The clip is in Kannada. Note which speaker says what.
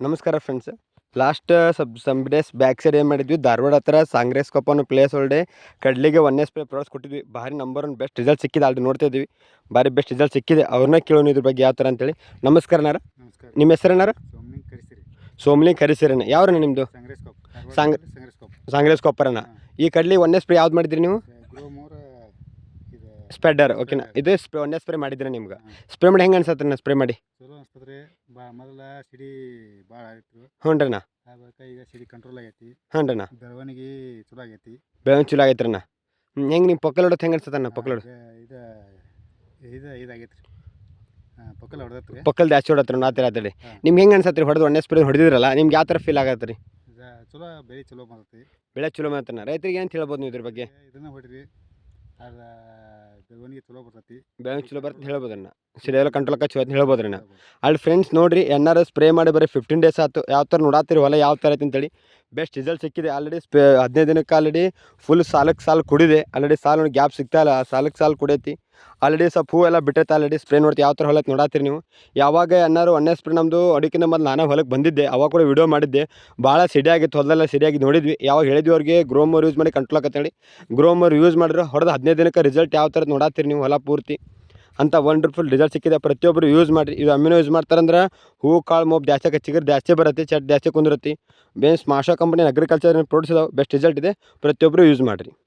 Speaker 1: ನಮಸ್ಕಾರ ಫ್ರೆಂಡ್ಸ್ ಲಾಸ್ಟ್ ಸಬ್ ಸಮ್ ಡೇಸ್ ಬ್ಯಾಕ್ ಸೈಡ್ ಏನು ಮಾಡಿದ್ವಿ? ಧಾರವಾಡ ಹತ್ರ ಸಾಂಗ್ರೆಸ್ ಕೊಪ್ಪ ಅನ್ನೋ ಪ್ಲೇಸ್ ಹೊಲ್ಡೆ ಕಡ್ಲಿಗೆ ಒನ್ನೇ ಸ್ಪ್ರೇ ಪ್ರಾಡಕ್ಟ್ಸ್ ಕೊಟ್ಟಿದ್ವಿ. ಭಾರಿ ನಂಬರ್ ಒನ್ ಬೆಸ್ಟ್ ರಿಸಲ್ಟ್ ಸಿಕ್ಕಿದೆ. ಆಲ್ರೆಡಿ ನೋಡ್ತಾ ಇದ್ವಿ ಭಾರಿ ಬೆಸ್ಟ್ ರಿಸಲ್ಟ್ ಸಿಕ್ಕಿದೆ. ಅವ್ರನ್ನ ಕೇಳೋಣ ಇದ್ರ ಬಗ್ಗೆ ಯಾವ ಥರ ಅಂತೇಳಿ. ನಮಸ್ಕಾರ ನಾರ
Speaker 2: ನಮಸ್ಕಾರ.
Speaker 1: ನಿಮ್ಮ ಹೆಸರೇನಾರ
Speaker 2: ಸೋಮಲಿಂಗ್
Speaker 1: ಸೋಮ್ಲಿ ಕರಿಸಿರಣ್ಣ ಯಾವ್ರಣ್ಣ ನಿಮ್ಮದು
Speaker 2: ಸಂಗ್ರೇಸ್ ಕಾಪ್
Speaker 1: ಸಂಗ್-
Speaker 2: ಸಾಂಗ್ರೆಸ್
Speaker 1: ಕೊಪ್ಪರಣ್ಣ ಈ ಕಡ್ಲಿ ಒನ್ನೇ ಸ್ಪ್ರೇ ಯಾವ್ದು ಮಾಡಿದ್ರಿ ನೀವು? ಸ್ಪ್ರೆಡರ್ ಓಕೆನಾ ಇದು ಸ್ಪ್ರೇ ಒನ್ನೇ ಸ್ಪ್ರೇ ಮಾಡಿದ್ರೆ ನಿಮ್ಗೆ? ಸ್ಪ್ರೇ ಮಾಡಿ ಹೆಂಗೆ ಅನ್ಸತ್ತೆ ಸ್ಪ್ರೇ ಮಾಡಿ.
Speaker 2: ಅನ್ಸ್ತದ್ರಿ ಬಾ ಮೊದಲ ಸಿಡಿ ಭಾಳ ಆಗಿತ್ತು.
Speaker 1: ಹ್ಞೂ ರೀ
Speaker 2: ಆ ಬಳಿಕ ಈಗ ಸಿಡಿ ಕಂಟ್ರೋಲ್ ಆಗೈತಿ.
Speaker 1: ಹ್ಞೂ ರೀ
Speaker 2: ಬೆಳವಣಿಗೆ ಚಲೋ ಆಗೈತಿ.
Speaker 1: ಬೆಳವಣಿಗೆ ಚಲೋ ಆಗೈತೆ ರೀ ಹ್ಞೂ ಹೆಂಗೆ ನಿಮ್ಮ ಪಕ್ಕಲ್ ಹೊಡೋದು ಹೆಂಗೆ ಅನ್ಸತ್ತಣ್ಣ ಪಕ್ಕಲ್ ಹೊಡ್
Speaker 2: ಇದು ಇದು ಇದಾಗೈತ್ರಿ. ಪಕ್ಕಲ್ ಹೊಡೆದತ್ರಿ.
Speaker 1: ಪಕ್ಕಲ್ ಜಾಸ್ತಿ ಹೊಡತ್ರ ನಾ ಆ ಥರ
Speaker 2: ಹಾ.
Speaker 1: ನಿಮ್ಗೆ ಹೆಂಗೆ ಅನ್ಸತ್ತೆ ರೀ ಹೊಡೆದು ಒಣ್ಣೆ ಸ್ಪ್ರೇ ಹೊಡೆದಿದ್ರಲ್ಲ ನಿಮ್ಗೆ ಯಾವ ಥರ ಫೀಲ್ ಆಗತ್ತೆ ರೀ
Speaker 2: ಚಲೋ ಬೆಳೆ ಚಲೋ ಬಂದೈತಿ.
Speaker 1: ಬೆಳೆ ಚಲೋ ಮಾಡ್ತಾನೆ ರೈತರಿಗೆ ಏನು ಹೇಳ್ಬೋದು ನೀವು ಇದ್ರ ಬಗ್ಗೆ?
Speaker 2: ಇದನ್ನ ಹೊಡಿರಿ. ಅದ ಬೆಳವಣಿಗೆ ಚಲೋ ಬರ್ತೈತಿ.
Speaker 1: ಬೆಳೆ ಚಲೋ ಬರ್ತದೆ ಹೇಳ್ಬೋದಣ್ಣ ಸಿಡಿಯಲ್ಲ ಕಂಟ್ರೋಲ್ ಚಲೋ ಅಂತ ಹೇಳ್ಬೋದ್ರಣ್ಣ ಅಲ್ಲಿ ಫ್ರೆಂಡ್ಸ್ ನೋಡ್ರಿ ಎನ್ನಾರು ಸ್ಪ್ರೇ ಮಾಡಿ ಬರೀ ಫಿಫ್ಟೀನ್ ಡೇಸ್ ಆಯ್ತು ಯಾವ ಥರ ನೋಡಾತಿರಿ ಹೊಲ ಯಾವ ಥರ ಐತಿ ಅಂತೇಳಿ. ಬೆಸ್ಟ್ ರಿಸಲ್ಟ್ ಸಿಕ್ಕಿದೆ. ಆಲ್ರೆಡಿ ಸ್ಪೇ, ಹದಿನೈದು ದಿನಕ್ಕೆ ಆಲ್ರೆಡಿ ಫುಲ್ ಸಾಲಕ್ಕೆ ಸಾಲು ಕುಡಿದೆ. ಆಲ್ರೆಡಿ ಸಾಲು ಗ್ಯಾಪ್ ಸಿಗ್ತಾ ಇಲ್ಲ. ಸಾಲಕ್ಕೆ ಸಾಲು ಕುಡೈತಿ. ಆಲ್ರೆಡಿ ಸ್ವಲ್ಪ ಹೂ ಎಲ್ಲ ಬಿಟ್ಟೈತೆ. Already spray ನೋಡ್ತಿ. ಯಾವ ಥರ ಹೊಲಕ್ಕೆ ನೋಡಾತಿರಿ ನೀವು? ಯಾವಾಗ ಅನ್ನಾರು ಒನ್ನೇ ಸ್ಪ್ರೇ ನಮ್ಮದು ಅಡಿಕಿನ ಮೊದಲು ನಾನೇ ಹೊಲಕ್ಕೆ ಬಂದಿದ್ದೆ. ಅವಾಗ ಕೂಡ ವಿಡಿಯೋ ಮಾಡಿದ್ದೆ. ಭಾಳ ಸಿಡಿಯಾಗಿತ್ತು ಹೊಲದೆಲ್ಲ ಸಿಡಿಯಾಗಿ ನೋಡಿದ್ವಿ. ಯಾವಾಗ ಹೇಳಿದ್ವಿ ಅವ್ರಿಗೆ ಗ್ರೋಮರ್ ಯೂಸ್ ಮಾಡಿ ಕಂಟ್ರೋಲ್ ಹೇಳಿ ಗ್ರೋಮರ್ ಯೂಸ್ ಮಾಡಿದ್ರೆ ಹೊಡೆದು ಹದಿನೈದು ದಿನಕ್ಕೆ ರಿಸಲ್ಟ್ ಯಾವ ಥರ ನೋಡತ್ತೀರಿ ನೀವು? ಹೊಲ ಪೂರ್ತಿ. ಅಂತ ವಂಡರ್ಫುಲ್ ರಿಸಲ್ಟ್ ಸಿಕ್ಕಿದೆ. ಪ್ರತಿಯೊಬ್ಬರು ಯೂಸ್ ಮಾಡಿರಿ. ಇದು ಅಮ್ಮಿನೋ ಯೂಸ್ ಮಾಡ್ತಾರಂದ್ರೆ ಹೂ, ಕಾಳು ಮೋಬ್ ಜಾಸ್ತಿ ಚಿಗುರು ಜಾಸ್ತಿ ಬರುತ್ತೆ, ಚಟ್ ಜಾಸ್ತಿ ಕುಂದಿರುತ್ತೆ. ಬೇನ್ಸ್ ಮಾಶಾ company agriculture produce best result ಇದೆ. ಪ್ರತಿಯೊಬ್ಬರು ಯೂಸ್ ಮಾಡಿರಿ.